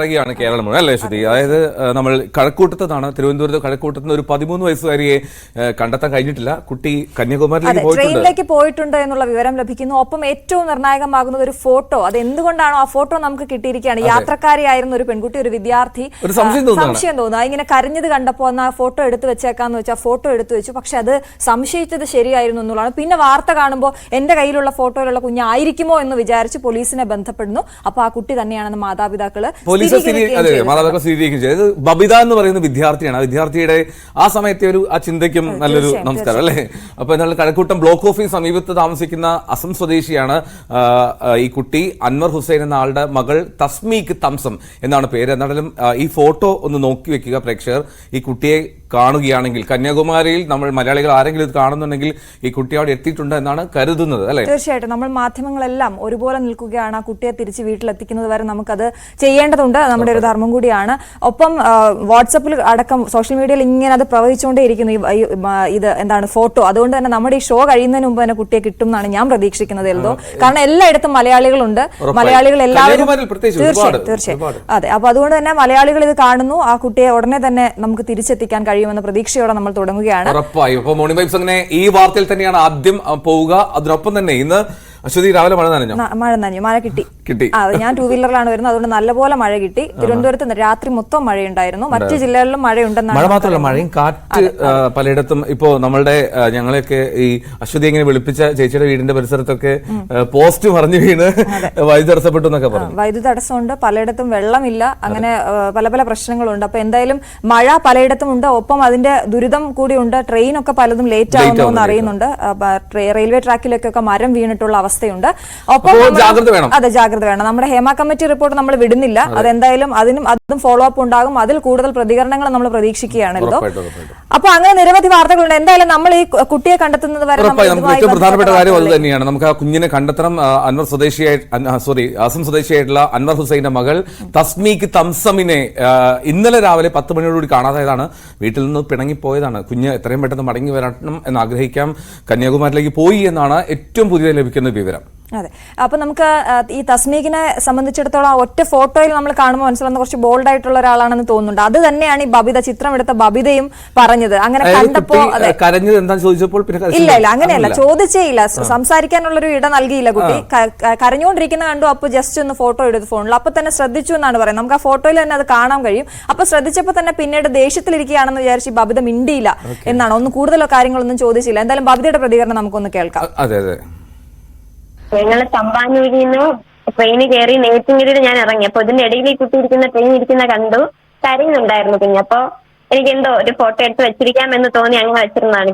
ഇറങ്ങിയാണ് കേരളം മുഴുവൻ അല്ലേ ശ്രുതി? അതായത് നമ്മൾ കഴക്കൂട്ടത്താണ് തിരുവനന്തപുരത്ത് കഴക്കൂട്ടത്ത് ഒരു പതിമൂന്ന് വയസ്സുകാരിയെ കണ്ടെത്താൻ കഴിഞ്ഞിട്ടില്ല. കുട്ടി കന്യാകുമാരിയിലേക്ക് പോയിട്ടുണ്ട്. ട്രെയിനിലേക്ക് പോയിട്ടുണ്ട് എന്നുള്ള വിവരം ലഭിക്കുന്നു. ഒപ്പം ഏറ്റവും നിർണായകമാകുന്നത് ഒരു ഫോട്ടോ അത് എന്തുകൊണ്ടാണോ ആ ഫോട്ടോ നമുക്ക് കിട്ടിയിരിക്കുകയാണ്? യാത്രക്കാരിയായിരുന്ന ഒരു പെൺകുട്ടി ഒരു വിദ്യാർത്ഥി. ഒരു സംശയം തോന്നുന്നു. ഇങ്ങനെ കരഞ്ഞത് കണ്ടപ്പോൾ എന്നാ ഫോട്ടോ എടുത്തു വെച്ചേക്കാന്ന് വെച്ചാൽ ഫോട്ടോ എടുത്തു വെച്ചു. പക്ഷെ അത് സംശയിച്ചത് ശരിയായിരുന്നു എന്നുള്ളതാണ്. പിന്നെ വാർത്ത കാണുമ്പോൾ എന്റെ കയ്യിലുള്ള ഫോട്ടോയിലുള്ള കുഞ്ഞായിരിക്കുമോ എന്ന് വിചാരിച്ച് പോലീസിനെ ബന്ധപ്പെടുന്നു. അപ്പോൾ ആ കുട്ടി തന്നെയാണെന്ന് മാതാപിതാക്കൾ അതെ. മാതാപിതാക്കൾ സ്ഥിരീകരിക്കുകയും ചെയ്തു. ഇത് ബബിത എന്ന് പറയുന്ന വിദ്യാർത്ഥിയാണ്. ആ വിദ്യാർത്ഥിയുടെ ആ സമയത്തെ ഒരു ആ ചിന്തയ്ക്കും നല്ലൊരു നമസ്കാരം അല്ലേ? അപ്പൊ എന്നാൽ കഴക്കൂട്ടം ബ്ലോക്ക് ഓഫീസ് സമീപത്ത് താമസിക്കുന്ന അസം സ്വദേശിയാണ് ഈ കുട്ടി അൻവർ ഹുസൈൻ എന്ന ആളുടെ മകൾ തസ്മീക്ക് തംസം എന്നാണ് പേര്. എന്നാലും ഈ ഫോട്ടോ ഒന്ന് നോക്കി വെക്കുക പ്രേക്ഷകർ. ഈ കുട്ടിയെ കാണുകയാണെങ്കിൽ കന്യാകുമാരിയിൽ നമ്മൾ മലയാളികൾ ആരെങ്കിലും ഇത് കാണുന്നുണ്ടെങ്കിൽ ഈ കുട്ടി അവിടെ എത്തിയിട്ടുണ്ട് എന്നാണ് കരുതുന്നത് അല്ലെ? തീർച്ചയായിട്ടും. നമ്മൾ മാധ്യമങ്ങളെല്ലാം ഒരുപോലെ നിൽക്കുകയാണ്. ആ കുട്ടിയെ തിരിച്ച് വീട്ടിലെത്തിക്കുന്നത് വരെ നമുക്കത് ചെയ്യേണ്ടതുണ്ട്. നമ്മുടെ ഒരു ധർമ്മം കൂടിയാണ്. ഒപ്പം വാട്സപ്പിൽ അടക്കം സോഷ്യൽ മീഡിയയിൽ ഇങ്ങനെ അത് പ്രവഹിച്ചുകൊണ്ടേയിരിക്കുന്നു ഇത് എന്താണ് ഫോട്ടോ. അതുകൊണ്ട് തന്നെ നമ്മുടെ ഈ ഷോ കഴിയുന്നതിന് മുമ്പ് തന്നെ കുട്ടിയെ കിട്ടും എന്നാണ് ഞാൻ പ്രതീക്ഷിക്കുന്നത് എന്തോ കാരണം എല്ലായിടത്തും മലയാളികളുണ്ട്. മലയാളികൾ എല്ലാവരും തീർച്ചയായും തീർച്ചയായും. അതെ. അപ്പൊ അതുകൊണ്ട് തന്നെ മലയാളികൾ ഇത് കാണുന്നു. ആ കുട്ടിയെ ഉടനെ തന്നെ നമുക്ക് തിരിച്ചെത്തിക്കാൻ കഴിയുമെന്ന പ്രതീക്ഷയോടെ നമ്മൾ തുടങ്ങുകയാണ്. ഉറപ്പായും. അപ്പൊ മോർണിംഗ് വൈബ്സ് അങ്ങനെ ഈ വാർത്തയിൽ തന്നെയാണ് ആദ്യം പോവുക. അതിനൊപ്പം തന്നെ ഇന്ന് അശ്വതി രാവിലെ മഴ നനഞ്ഞു? മഴ നനഞ്ഞു. മഴ കിട്ടി. കിട്ടി. ഞാൻ ടൂ വീലറിലാണ് വരുന്നത്. അതുകൊണ്ട് നല്ലപോലെ മഴ കിട്ടി. തിരുവനന്തപുരത്ത് രാത്രി മൊത്തം മഴയുണ്ടായിരുന്നു. മറ്റു ജില്ലകളിലും മഴയുണ്ടെന്നാണ് മഴ മാത്രമല്ല മഴയും കാറ്റ് പലയിടത്തും ഇപ്പോ നമ്മളുടെ ഞങ്ങളെയൊക്കെ ഈ അശ്വതി ഇങ്ങനെ വിളിപ്പിച്ച ചേച്ചിയുടെ വീടിന്റെ പരിസരത്തൊക്കെ പോസ്റ്റ് മറിഞ്ഞു വീണ് വൈദ്യുതി തടസ്സപ്പെട്ടു എന്നൊക്കെ പറഞ്ഞു. വൈദ്യുതി തടസ്സമുണ്ട്. പലയിടത്തും വെള്ളമില്ല. അങ്ങനെ പല പല പ്രശ്നങ്ങളുണ്ട്. അപ്പൊ എന്തായാലും മഴ പലയിടത്തും ഉണ്ട് ഒപ്പം അതിന്റെ ദുരിതം കൂടിയുണ്ട്. ട്രെയിനൊക്കെ പലതും ലേറ്റ് ആവുന്നു എന്ന് അറിയുന്നുണ്ട് റെയിൽവേ ട്രാക്കിലൊക്കെ മരം വീണിട്ടുള്ള അവസ്ഥയുണ്ട്. ഒപ്പം അതെ ജാഗ്രത വേണം. അതെ ജാഗ്രത വേണം. നമ്മുടെ ഹേമ കമ്മിറ്റി റിപ്പോർട്ട് നമ്മൾ വിടുന്നില്ല. അതെന്തായാലും അതിനും അതും ഫോളോ അപ്പ് ഉണ്ടാകും. അതിൽ കൂടുതൽ പ്രതികരണങ്ങൾ നമ്മൾ പ്രതീക്ഷിക്കുകയാണല്ലോ. അപ്പൊ അങ്ങനെ നിരവധി വാർത്തകളുണ്ട്. എന്തായാലും നമ്മൾ ഈ കുട്ടിയെ കണ്ടെത്തുന്നത് വരെ നമുക്ക് ഏറ്റവും പ്രധാനപ്പെട്ട കാര്യം അത് തന്നെയാണ്. നമുക്ക് ആ കുഞ്ഞിനെ കണ്ടെത്തണം. അൻവർ സ്വദേശിയായി സോറി അസം സ്വദേശിയായിട്ടുള്ള അൻവർ ഹുസൈന്റെ മകൾ തസ്മീക്ക് തംസമിനെ ഇന്നലെ രാവിലെ പത്ത് മണിയോടുകൂടി കാണാതായതാണ്. വീട്ടിൽ നിന്ന് പിണങ്ങിപ്പോയതാണ്. കുഞ്ഞ് എത്രയും പെട്ടെന്ന് മടങ്ങി വരണം എന്ന് ആഗ്രഹിക്കാം. കന്യാകുമാരിയിലേക്ക് പോയി എന്നാണ് ഏറ്റവും പുതിയ ലഭിക്കുന്ന വിവരം. അതെ. അപ്പൊ നമുക്ക് ഈ തസ്മീഖിനെ സംബന്ധിച്ചിടത്തോളം ആ ഒറ്റ ഫോട്ടോയിൽ നമ്മൾ കാണുമ്പോൾ മനസ്സിലാവുന്ന കുറച്ച് ബോൾഡ് ആയിട്ടുള്ള ഒരാളാണെന്ന് തോന്നുന്നുണ്ട്. അത് തന്നെയാണ് ഈ ബബിത ചിത്രം എടുത്ത ബബിതയും പറഞ്ഞത്. അങ്ങനെ കണ്ടപ്പോ കരഞ്ഞത് എന്താ ചോദിച്ചപ്പോൾ ഇല്ല ഇല്ല അങ്ങനെയല്ല. ചോദിച്ചേ ഇല്ല. സംസാരിക്കാനുള്ളൊരു ഇട നൽകിയില്ല കുട്ടി. കരഞ്ഞുകൊണ്ടിരിക്കുന്ന കണ്ടു അപ്പൊ ജസ്റ്റ് ഒന്ന് ഫോട്ടോ എടുത്ത് ഫോണിൽ അപ്പൊ തന്നെ ശ്രദ്ധിച്ചു എന്നാണ് പറയുന്നത്. നമുക്ക് ആ ഫോട്ടോയിൽ തന്നെ അത് കാണാൻ കഴിയും. അപ്പൊ ശ്രദ്ധിച്ചപ്പോ തന്നെ പിന്നീട് ദേഷ്യത്തിലിരിക്കുകയാണെന്ന് വിചാരിച്ച് ബബിത മിണ്ടിയില്ല എന്നാണ്. ഒന്നും കൂടുതലോ കാര്യങ്ങളൊന്നും ചോദിച്ചില്ല. എന്തായാലും ബബിതയുടെ പ്രതികരണം നമുക്കൊന്ന് കേൾക്കാം. അതെ അതെ. ഞങ്ങൾ തമ്പാനൂരിൽ നിന്ന് ട്രെയിൻ കയറി നെയ്ത്തിങ്ങിരിയിൽ ഞാൻ ഇറങ്ങി. അപ്പൊ ഇതിന്റെ ഇടയിൽ കുട്ടി ട്രെയിൻ ഇരിക്കുന്ന കണ്ടു. കരയുന്നുണ്ടായിരുന്നു പിന്നെ. അപ്പൊ എനിക്ക് എന്തോ ഒരു ഫോട്ടോ എടുത്ത് വെച്ചിരിക്കാം എന്ന് തോന്നി. അങ്ങനെ വെച്ചിരുന്നതാണ്.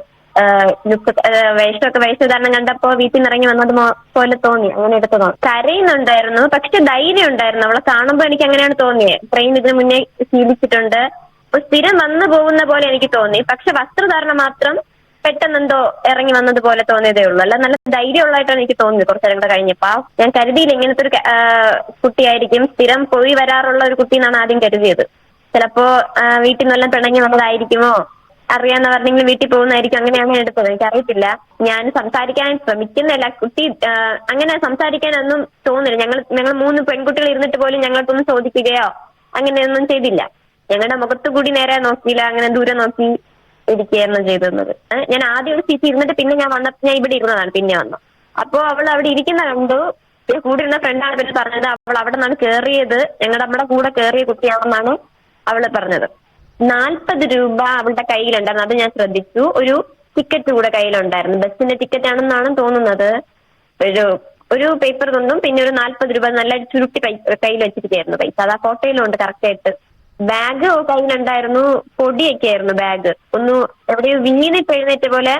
വേഷമൊക്കെ വേഷധാരണം കണ്ടപ്പോ വീട്ടിൽ നിന്ന് ഇറങ്ങി വന്നത് പോലെ തോന്നി. അങ്ങനെ എടുത്തതാണ് കരയുന്നുണ്ടായിരുന്നു. പക്ഷെ ധൈര്യം ഉണ്ടായിരുന്നു. അവളെ കാണുമ്പോ എനിക്ക് അങ്ങനെയാണ് തോന്നിയത് ട്രെയിൻ ഇതിനു മുന്നേ ശീലിച്ചിട്ടുണ്ട്. അപ്പൊ സ്ഥിരം വന്നു പോകുന്ന പോലെ എനിക്ക് തോന്നി. പക്ഷെ വസ്ത്രധാരണം മാത്രം പെട്ടെന്ന് എന്തോ ഇറങ്ങി വന്നത് പോലെ തോന്നിയതേ ഉള്ളൂ. അല്ല നല്ല ധൈര്യമുള്ളതായിട്ടാണ് എനിക്ക് തോന്നിയത് കുറച്ചേരം കൂടെ കഴിഞ്ഞപ്പോ. ഞാൻ കരുതിയില്ല ഇങ്ങനത്തെ ഒരു കുട്ടിയായിരിക്കും. സ്ഥിരം പോയി വരാറുള്ള ഒരു കുട്ടി എന്നാണ് ആദ്യം കരുതിയത്. ചിലപ്പോ വീട്ടിൽ നിന്നെല്ലാം പിണങ്ങി വന്നതായിരിക്കുമോ? അറിയാന്ന് പറഞ്ഞെങ്കിൽ വീട്ടിൽ പോകുന്നതായിരിക്കും. അങ്ങനെയാണ് ഞാൻ എടുത്തത്. എനിക്കറിയത്തില്ല. ഞാൻ സംസാരിക്കാൻ ശ്രമിക്കുന്നില്ല കുട്ടി അങ്ങനെ സംസാരിക്കാനൊന്നും തോന്നില്ല. ഞങ്ങൾ ഞങ്ങൾ മൂന്ന് പെൺകുട്ടികൾ ഇരുന്നിട്ട് പോലും ഞങ്ങൾക്കൊന്നും ചോദിക്കുകയോ അങ്ങനെയൊന്നും ചെയ്തില്ല. ഞങ്ങളുടെ മുഖത്ത് കൂടി നേരെ നോക്കിയില്ല അങ്ങനെ ദൂരെ നോക്കി. ഇരിക്കുകയായിരുന്നു ചെയ്തിരുന്നത്. ഞാൻ ആദ്യം ഒരു സീറ്റ് ഇരുന്നിട്ട് പിന്നെ ഞാൻ വന്നപ്പോ ഞാൻ ഇവിടെ ഇരുന്നതാണ് പിന്നെ വന്നു. അപ്പോ അവൾ അവിടെ ഇരിക്കുന്ന കണ്ടു. കൂടെ ഇരുന്ന ഫ്രണ്ടാണ് പിന്നെ പറഞ്ഞത് അവൾ അവിടെ നിന്നാണ് കയറിയത് ഞങ്ങളുടെ നമ്മുടെ കൂടെ കയറിയ കുട്ടിയാണെന്നാണ് അവൾ പറഞ്ഞത്. നാൽപ്പത് രൂപ അവളുടെ കയ്യിലുണ്ടായിരുന്നു. അത് ഞാൻ ശ്രദ്ധിച്ചു. ഒരു ടിക്കറ്റ് കൂടെ കയ്യിലുണ്ടായിരുന്നു. ബസ്സിന്റെ ടിക്കറ്റ് ആണെന്നാണ് തോന്നുന്നത്. ഒരു ഒരു പേപ്പർ കൊണ്ടും പിന്നെ ഒരു നാൽപ്പത് രൂപ നല്ല ചുരുട്ടി കയ്യിൽ വെച്ചിരിക്കുകയായിരുന്നു പൈസ. അത് ആ ഫോട്ടോയിലുണ്ട് കറക്റ്റ് ആയിട്ട്. ബാഗ് കയ്യിലുണ്ടായിരുന്നു പൊടിയൊക്കെ ആയിരുന്നു ബാഗ്. ഒന്ന് എവിടെയോ വീണിട്ട് എഴുന്നേറ്റ പോലെ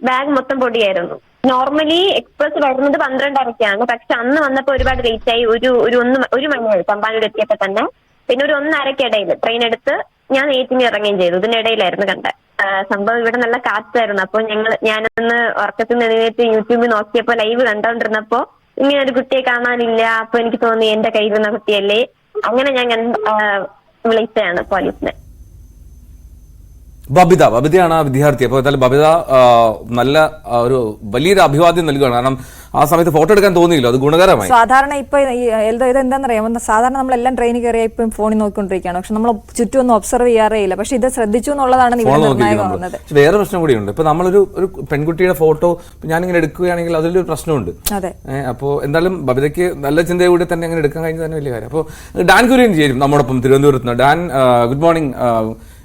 ബാഗ് മൊത്തം പൊടിയായിരുന്നു. നോർമലി എക്സ്പ്രസ് വരുന്നത് പന്ത്രണ്ടരക്കാണ്. പക്ഷെ അന്ന് വന്നപ്പോ ഒരുപാട് ലേറ്റ് ആയി. ഒരു ഒരു ഒന്ന് ഒരു മണിയായി. തമ്പാനൂർ എത്തിയപ്പോ തന്നെ. പിന്നെ ഒരു ഒന്നരക്കിടയിൽ ട്രെയിൻ എടുത്ത് ഞാൻ ഏറ്റിന് ഇറങ്ങുകയും ചെയ്തു. ഇതിനിടയിലായിരുന്നു കണ്ട സംഭവം ഇവിടെ നല്ല കാറ്റായിരുന്നു. അപ്പൊ ഞങ്ങൾ ഞാനൊന്ന് ഉറക്കത്തിൽ നിന്ന് എഴുന്നേറ്റ് യൂട്യൂബിൽ നോക്കിയപ്പോ ലൈവ് കണ്ടോണ്ടിരുന്നപ്പോ ഇങ്ങനെ ഒരു കുട്ടിയെ കാണാനില്ല. അപ്പൊ എനിക്ക് തോന്നി എന്റെ കയ്യിലിരുന്ന കുട്ടിയല്ലേ? അങ്ങനെ ഞാൻ വിളിച്ചതാണ് പോലീസിനെ ബബിത ബബിതയാണ് ആ വിദ്യാർത്ഥി. അപ്പോൾ എന്തായാലും ബബിത നല്ല ഒരു വലിയൊരു അഭിവാദ്യം നൽകുകയാണ്. കാരണം ആ സമയത്ത് ഫോട്ടോ എടുക്കാൻ തോന്നിയില്ല അത് ഗുണകരമായി. സാധാരണ ഇപ്പൊ ഇത് എന്താണെന്നറിയാം സാധാരണ നമ്മളെല്ലാം ട്രെയിനിൽ കയറിയ ഇപ്പം ഫോണിൽ നോക്കിക്കൊണ്ടിരിക്കുകയാണ്. പക്ഷെ നമ്മൾ ചുറ്റും ഒന്നും ഒബ്സർവ് ചെയ്യാറേ ഇല്ല. പക്ഷെ ഇത് ശ്രദ്ധിച്ചു എന്നുള്ളതാണ് നിർണായകമാകുന്നത്. വേറെ പ്രശ്നം കൂടിയുണ്ട്. ഇപ്പൊ നമ്മളൊരു ഒരു പെൺകുട്ടിയുടെ ഫോട്ടോ ഞാനിങ്ങനെ എടുക്കുകയാണെങ്കിൽ അതിലൊരു പ്രശ്നമുണ്ട്. അതെ. അപ്പോൾ അപ്പോ എന്തായാലും ബബിതയ്ക്ക് നല്ല ചിന്തയോടെ തന്നെ അങ്ങനെ എടുക്കാൻ കഴിഞ്ഞ തന്നെ വലിയ കാര്യം. അപ്പോൾ ഡാൻ കുര്യൻ ചെയ്യും നമ്മോടൊപ്പം തിരുവനന്തപുരത്ത് നിന്ന്. ഡാൻ ഗുഡ് മോർണിംഗ്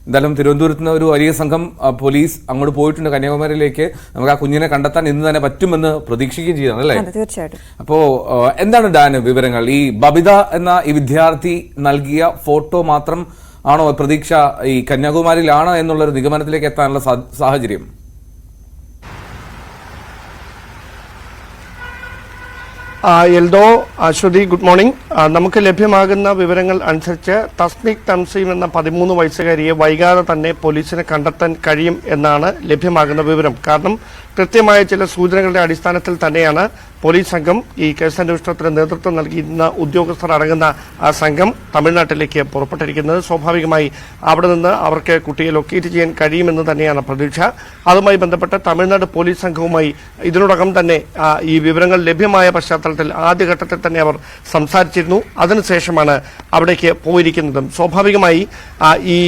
എന്തായാലും തിരുവനന്തപുരത്ത് നിന്ന് ഒരു വലിയ സംഘം പോലീസ് അങ്ങോട്ട് പോയിട്ടുണ്ട് കന്യാകുമാരിയിലേക്ക്. നമുക്ക് ആ കുഞ്ഞിനെ കണ്ടെത്താൻ ഇന്ന് തന്നെ പറ്റുമെന്ന് പ്രതീക്ഷിക്കുകയും ചെയ്താണ് അല്ലേ? തീർച്ചയായിട്ടും. അപ്പോ എന്താണ് ഡാന് വിവരങ്ങൾ? ഈ ബബിത എന്ന ഈ വിദ്യാർത്ഥി നൽകിയ ഫോട്ടോ മാത്രം ആണോ പ്രതീക്ഷ ഈ കന്യാകുമാരിയിലാണ് എന്നുള്ള ഒരു നിഗമനത്തിലേക്ക് എത്താനുള്ള സാഹചര്യം? Eldho Aswathy good morning. നമുക്ക് ലഭ്യമാകുന്ന വിവരങ്ങൾ അനുസരിച്ച് തസ്നിക് തംസീം എന്ന പതിമൂന്ന് വയസ്സുകാരിയെ വൈകാതെ തന്നെ പോലീസിനെ കണ്ടെത്താൻ കഴിയും എന്നാണ് ലഭ്യമാകുന്ന വിവരം. കാരണം കൃത്യമായ ചില സൂചനകളുടെ അടിസ്ഥാനത്തിൽ തന്നെയാണ് പോലീസ് സംഘം ഈ കേസന്വേഷണത്തിന് നേതൃത്വം നൽകിയിരുന്ന ഉദ്യോഗസ്ഥർ അടങ്ങുന്ന ആ സംഘം തമിഴ്നാട്ടിലേക്ക് പുറപ്പെട്ടിരിക്കുന്നത്. സ്വാഭാവികമായി അവിടെ നിന്ന് അവർക്ക് കുട്ടിയെ ലൊക്കേറ്റ് ചെയ്യാൻ കഴിയുമെന്ന് തന്നെയാണ് പ്രതീക്ഷ. അതുമായി ബന്ധപ്പെട്ട് തമിഴ്നാട് പോലീസ് സംഘവുമായി ഇതിനോടകം തന്നെ ഈ വിവരങ്ങൾ ലഭ്യമായ പശ്ചാത്തലത്തിൽ ആദ്യഘട്ടത്തിൽ തന്നെ അവർ സംസാരിച്ചിരുന്നു. അതിനുശേഷമാണ് അവിടേക്ക് പോയിരിക്കുന്നതും. സ്വാഭാവികമായി ഈ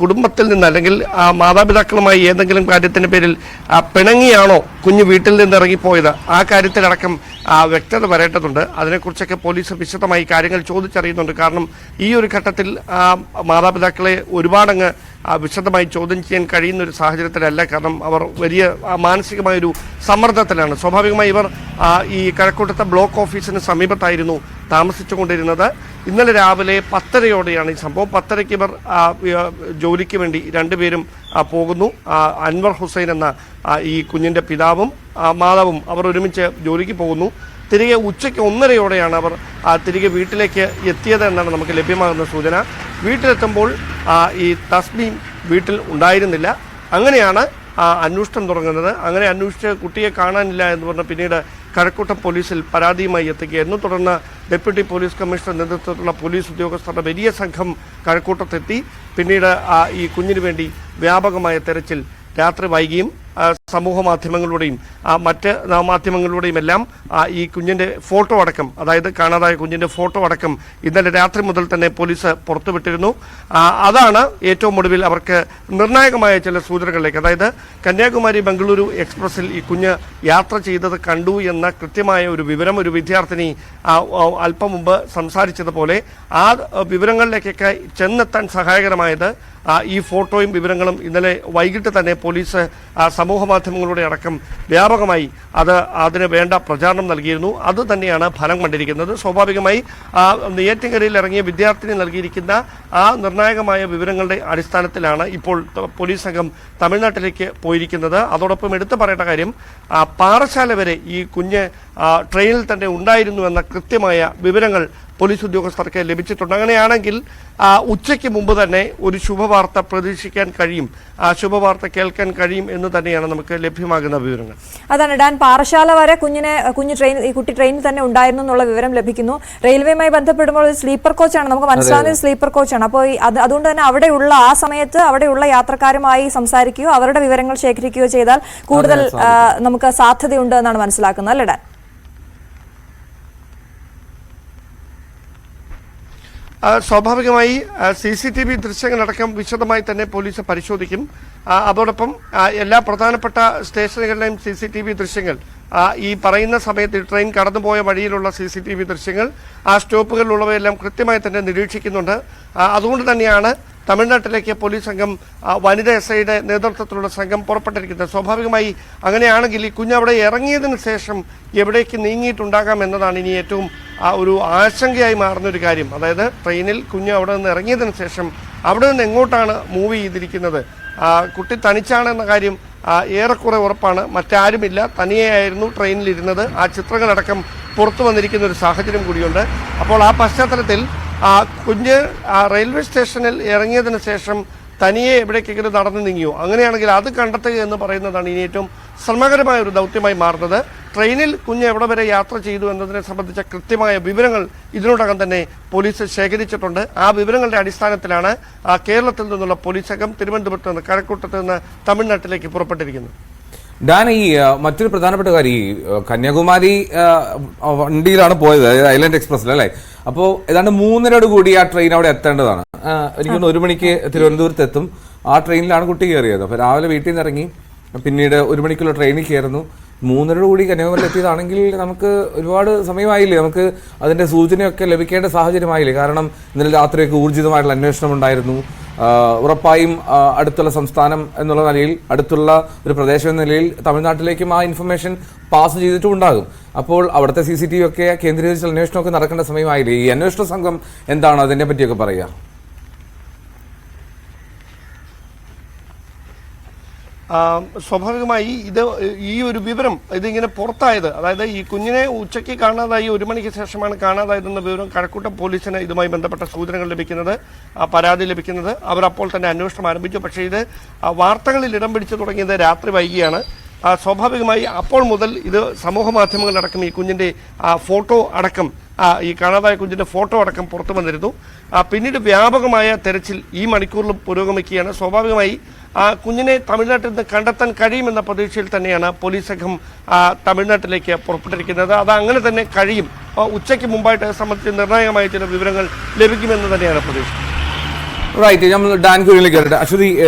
കുടുംബത്തിൽ നിന്ന് അല്ലെങ്കിൽ മാതാപിതാക്കളുമായി ഏതെങ്കിലും കാര്യത്തിന്റെ പേരിൽ ആ, പിണങ്ങിയാണോ കുഞ്ഞ് വീട്ടിൽ നിന്ന് ഇറങ്ങിപ്പോയത്? ആ കാര്യത്തിലടക്കം വ്യക്തത വരേണ്ടതുണ്ട്. അതിനെക്കുറിച്ചൊക്കെ പോലീസ് വിശദമായി കാര്യങ്ങൾ ചോദിച്ചറിയുന്നുണ്ട്. കാരണം ഈ ഒരു ഘട്ടത്തിൽ മാതാപിതാക്കളെ ഒരുപാടങ്ങ് വിശദമായി ചോദ്യം ചെയ്യാൻ കഴിയുന്ന ഒരു സാഹചര്യത്തിലല്ല. കാരണം അവർ വലിയ മാനസികമായൊരു സമ്മർദ്ദത്തിലാണ്. സ്വാഭാവികമായി ഇവർ ഈ കഴക്കൂട്ടത്തെ ബ്ലോക്ക് ഓഫീസിന് സമീപത്തായിരുന്നു താമസിച്ചുകൊണ്ടിരുന്നത്. ഇന്നലെ രാവിലെ പത്തരയോടെയാണ് ഈ സംഭവം. പത്തരയ്ക്ക് ഇവർ ജോലിക്ക് വേണ്ടി രണ്ടുപേരും പോകുന്നു. അൻവർ ഹുസൈൻ എന്ന ഈ കുഞ്ഞിന്റെ പിതാവും മാതാവും അവർ ഒരുമിച്ച് ജോലിക്ക് പോകുന്നു. തിരികെ ഉച്ചയ്ക്ക് ഒന്നരയോടെയാണ് അവർ തിരികെ വീട്ടിലേക്ക് എത്തിയത് എന്നാണ് നമുക്ക് ലഭ്യമാകുന്ന സൂചന. വീട്ടിലെത്തുമ്പോൾ ഈ തസ്മീം വീട്ടിൽ ഉണ്ടായിരുന്നില്ല. അങ്ങനെയാണ് അന്വേഷണം തുടങ്ങുന്നത്. അങ്ങനെ അന്വേഷിച്ച് കുട്ടിയെ കാണാനില്ല എന്ന് പറഞ്ഞ് പിന്നീട് കഴക്കൂട്ടം പോലീസിൽ പരാതിയുമായി എത്തുകയായിരുന്നു. തുടർന്ന് ഡെപ്യൂട്ടി പോലീസ് കമ്മീഷണർ നേതൃത്വത്തിലുള്ള പോലീസ് ഉദ്യോഗസ്ഥരുടെ വലിയ സംഘം കഴക്കൂട്ടത്തെത്തി. പിന്നീട് ഈ കുഞ്ഞിനു വേണ്ടി വ്യാപകമായ തെരച്ചിൽ രാത്രി വൈകിയും സമൂഹ മാധ്യമങ്ങളിലൂടെയും മറ്റ് മാധ്യമങ്ങളിലൂടെയും എല്ലാം ഈ കുഞ്ഞിന്റെ ഫോട്ടോ അടക്കം അതായത് കാണാതായ കുഞ്ഞിന്റെ ഫോട്ടോ അടക്കം ഇന്നലെ രാത്രി മുതൽ തന്നെ പോലീസ് പുറത്തുവിട്ടിരുന്നു. അതാണ് ഏറ്റവും ഒടുവിൽ അവർക്ക് നിർണായകമായ ചില സൂചനകളിലേക്ക്. അതായത് കന്യാകുമാരി ബംഗളൂരു എക്സ്പ്രസ്സിൽ ഈ കുഞ്ഞ് യാത്ര ചെയ്തത് കണ്ടു എന്ന കൃത്യമായ ഒരു വിവരം ഒരു വിദ്യാർത്ഥിനി അല്പം മുമ്പ് സംസാരിച്ചതുപോലെ ആ വിവരങ്ങളിലേക്കൊക്കെ ചെന്നെത്താൻ സഹായകരമായത് ഈ ഫോട്ടോയും വിവരങ്ങളും ഇന്നലെ വൈകിട്ട് തന്നെ പോലീസ് സമൂഹ മാധ്യമങ്ങളുടെ അടക്കം വ്യാപകമായി അത് അതിന് വേണ്ട പ്രചാരണം നൽകിയിരുന്നു. അത് തന്നെയാണ് ഫലം കണ്ടിരിക്കുന്നത്. സ്വാഭാവികമായി നെയ്യാറ്റിൻകരയിൽ ഇറങ്ങിയ വിദ്യാർത്ഥിനി നൽകിയിരിക്കുന്ന ആ നിർണായകമായ വിവരങ്ങളുടെ അടിസ്ഥാനത്തിലാണ് ഇപ്പോൾ പോലീസ് സംഘം തമിഴ്നാട്ടിലേക്ക് പോയിരിക്കുന്നത്. അതോടൊപ്പം എടുത്തു പറയേണ്ട കാര്യം പാറശാല വരെ ഈ കുഞ്ഞ് ട്രെയിനിൽ തന്നെ ഉണ്ടായിരുന്നു എന്ന കൃത്യമായ വിവരങ്ങൾ പോലീസ് ഉദ്യോഗസ്ഥർക്ക് ലഭിച്ചിട്ടുണ്ട്. അങ്ങനെയാണെങ്കിൽ ഉച്ചയ്ക്ക് മുമ്പ് തന്നെ ഒരു ശുഭവാർത്ത പ്രതീക്ഷിക്കാൻ കഴിയും. ആ ശുഭവാർത്ത കേൾക്കാൻ കഴിയും എന്ന് തന്നെയാണ് നമുക്ക് ലഭ്യമാകുന്ന വിവരങ്ങൾ. അതാണ് ഡാൻ പാറശാല വരെ കുഞ്ഞിനെ കുഞ്ഞ് ട്രെയിൻ ഈ കുട്ടി ട്രെയിനിൽ തന്നെ ഉണ്ടായിരുന്നു എന്നുള്ള വിവരം ലഭിക്കുന്നു. റെയിൽവേയുമായി ബന്ധപ്പെടുമ്പോൾ ഒരു സ്ലീപ്പർ കോച്ചാണ്. നമുക്ക് മനസ്സിലാകുന്ന സ്ലീപ്പർ കോച്ചാണ്. അപ്പോൾ അതുകൊണ്ട് തന്നെ അവിടെയുള്ള ആ സമയത്ത് അവിടെയുള്ള യാത്രക്കാരുമായി സംസാരിക്കുകയോ അവരുടെ വിവരങ്ങൾ ശേഖരിക്കുകയോ ചെയ്താൽ കൂടുതൽ നമുക്ക് സാധ്യതയുണ്ട് എന്നാണ് മനസ്സിലാക്കുന്നത് അല്ലേ ഡാൻ? സ്വാഭാവികമായി സി സി ടി വി ദൃശ്യങ്ങളടക്കം വിശദമായി തന്നെ പോലീസ് പരിശോധിക്കും. അതോടൊപ്പം എല്ലാ പ്രധാനപ്പെട്ട സ്റ്റേഷനുകളിലെയും സി സി ടി വി ദൃശ്യങ്ങൾ ഈ പറയുന്ന സമയത്ത് ട്രെയിൻ കടന്നുപോയ വഴിയിലുള്ള സി സി ടി വി ദൃശ്യങ്ങൾ ആ സ്റ്റോപ്പുകളിലുള്ളവയെല്ലാം കൃത്യമായി തന്നെ നിരീക്ഷിക്കുന്നുണ്ട്. അതുകൊണ്ട് തന്നെയാണ് തമിഴ്നാട്ടിലേക്ക് പോലീസ് സംഘം വനിത എസ് ഐയുടെ നേതൃത്വത്തിലുള്ള സംഘം പുറപ്പെട്ടിരിക്കുന്നത്. സ്വാഭാവികമായി അങ്ങനെയാണെങ്കിൽ ഈ കുഞ്ഞ് അവിടെ ഇറങ്ങിയതിന് ശേഷം എവിടേക്ക് നീങ്ങിയിട്ടുണ്ടാകാം എന്നതാണ് ഇനി ഏറ്റവും ആ, ഒരു ആശങ്കയായി മാറുന്ന ഒരു കാര്യം. അതായത് ട്രെയിനിൽ കുഞ്ഞ് അവിടെ നിന്ന് ഇറങ്ങിയതിന് ശേഷം അവിടെ നിന്ന് എങ്ങോട്ടാണ് മൂവ് ചെയ്തിരിക്കുന്നത്? കുട്ടി തനിച്ചാണെന്ന കാര്യം ഏറെക്കുറെ ഉറപ്പാണ്. മറ്റാരുമില്ല. തനിയെയായിരുന്നു ട്രെയിനിലിരുന്നത് ആ ചിത്രങ്ങളടക്കം പുറത്തു വന്നിരിക്കുന്ന ഒരു സാഹചര്യം കൂടിയുണ്ട്. അപ്പോൾ ആ പശ്ചാത്തലത്തിൽ കുഞ്ഞ് ആ റെയിൽവേ സ്റ്റേഷനിൽ ഇറങ്ങിയതിന് ശേഷം തനിയെ എവിടേക്കെങ്കിലും നടന്നു നീങ്ങിയോ? അങ്ങനെയാണെങ്കിൽ അത് കണ്ടെത്തുക എന്ന് പറയുന്നതാണ് ഇനി ഏറ്റവും ശ്രമകരമായ ഒരു ദൗത്യമായി മാറുന്നത്. ട്രെയിനിൽ കുഞ്ഞ് എവിടെ വരെ യാത്ര ചെയ്തു എന്നതിനെ സംബന്ധിച്ച കൃത്യമായ വിവരങ്ങൾ ഇതിനോടകം തന്നെ പോലീസ് ശേഖരിച്ചിട്ടുണ്ട്. ആ വിവരങ്ങളുടെ അടിസ്ഥാനത്തിലാണ് കേരളത്തിൽ നിന്നുള്ള പോലീസ് സംഘം തിരുവനന്തപുരത്ത് നിന്ന് കഴക്കൂട്ടത്ത് നിന്ന് തമിഴ്നാട്ടിലേക്ക് പുറപ്പെട്ടിരിക്കുന്നത്. ഡാൻ ഈ മറ്റൊരു പ്രധാനപ്പെട്ട കാര്യം ഈ കന്യാകുമാരി വണ്ടിയിലാണ് പോയത് ഐലൻഡ് എക്സ്പ്രസ്സിൽ അല്ലേ? അപ്പോൾ ഏതാണ്ട് മൂന്നരയോട് കൂടി ആ ട്രെയിൻ അവിടെ എത്തേണ്ടതാണ്. എനിക്ക് ഒരു മണിക്ക് തിരുവനന്തപുരത്ത് എത്തും. ആ ട്രെയിനിലാണ് കുട്ടി കയറിയത്. അപ്പോൾ രാവിലെ വീട്ടിൽ നിന്ന് ഇറങ്ങി പിന്നീട് ഒരു മണിക്കുള്ള ട്രെയിനിൽ കയറുന്നു. മൂന്നരയോട് കൂടി കന്യാകുമാരി എത്തിയതാണെങ്കിൽ നമുക്ക് ഒരുപാട് സമയമായില്ലേ? നമുക്ക് അതിന്റെ സൂചനയൊക്കെ ലഭിക്കേണ്ട സാഹചര്യമായില്ലേ? കാരണം ഇന്നലെ രാത്രിയൊക്കെ ഊർജിതമായിട്ടുള്ള അന്വേഷണം ഉണ്ടായിരുന്നു. ഉറപ്പായും അടുത്തുള്ള സംസ്ഥാനം എന്നുള്ള നിലയിൽ അടുത്തുള്ള ഒരു പ്രദേശം എന്ന നിലയിൽ തമിഴ്നാട്ടിലേക്കും ആ ഇൻഫർമേഷൻ പാസ് ചെയ്തിട്ടും ഉണ്ടാകും അപ്പോൾ അവിടുത്തെ സി സി ടി വി ഒക്കെ കേന്ദ്രീകരിച്ച അന്വേഷണമൊക്കെ നടക്കേണ്ട സമയമായില്ലേ? ഈ അന്വേഷണ സംഘം എന്താണ് അതിനെ പറ്റിയൊക്കെ പറയുക സ്വാഭാവികമായി ഇത് ഈ ഒരു വിവരം ഇതിങ്ങനെ പുറത്തായത് അതായത് ഈ കുഞ്ഞിനെ ഉച്ചയ്ക്ക് കാണാതായി ഒരു മണിക്ക് ശേഷമാണ് കാണാതായതെന്ന വിവരം കഴക്കൂട്ടം പോലീസിന് ഇതുമായി ബന്ധപ്പെട്ട സൂചനകൾ ലഭിക്കുന്നത് പരാതി ലഭിക്കുന്നത്. അവർ അപ്പോൾ തന്നെ അന്വേഷണം ആരംഭിച്ചു. പക്ഷേ ഇത് വാർത്തകളിൽ ഇടം പിടിച്ചു തുടങ്ങിയത് രാത്രി വൈകിയാണ്. സ്വാഭാവികമായി അപ്പോൾ മുതൽ ഇത് സമൂഹ മാധ്യമങ്ങളിലടക്കം ഈ കുഞ്ഞിന്റെ ഫോട്ടോ അടക്കം ഈ കാണാതായ കുഞ്ഞിന്റെ ഫോട്ടോ അടക്കം പുറത്തു വന്നിരുന്നു. പിന്നീട് വ്യാപകമായ തെരച്ചിൽ ഈ മണിക്കൂറിൽ പുരോഗമിക്കുകയാണ്. സ്വാഭാവികമായി കുഞ്ഞിനെ തമിഴ്നാട്ടിൽ നിന്ന് കണ്ടെത്താൻ കഴിയുമെന്ന പ്രതീക്ഷയിൽ തന്നെയാണ് പോലീസ് സംഘം ആ, തമിഴ്നാട്ടിലേക്ക് പുറപ്പെട്ടിരിക്കുന്നത്. അത് അങ്ങനെ തന്നെ കഴിയും. ആ, ഉച്ചയ്ക്ക് മുമ്പായിട്ട് സംബന്ധിച്ച് നിർണായകമായ ചില വിവരങ്ങൾ ലഭിക്കുമെന്ന് തന്നെയാണ് പ്രതീക്ഷ. റൈറ്റ് നമ്മൾ ഡാൻ വരട്ടെ. അശ്വതി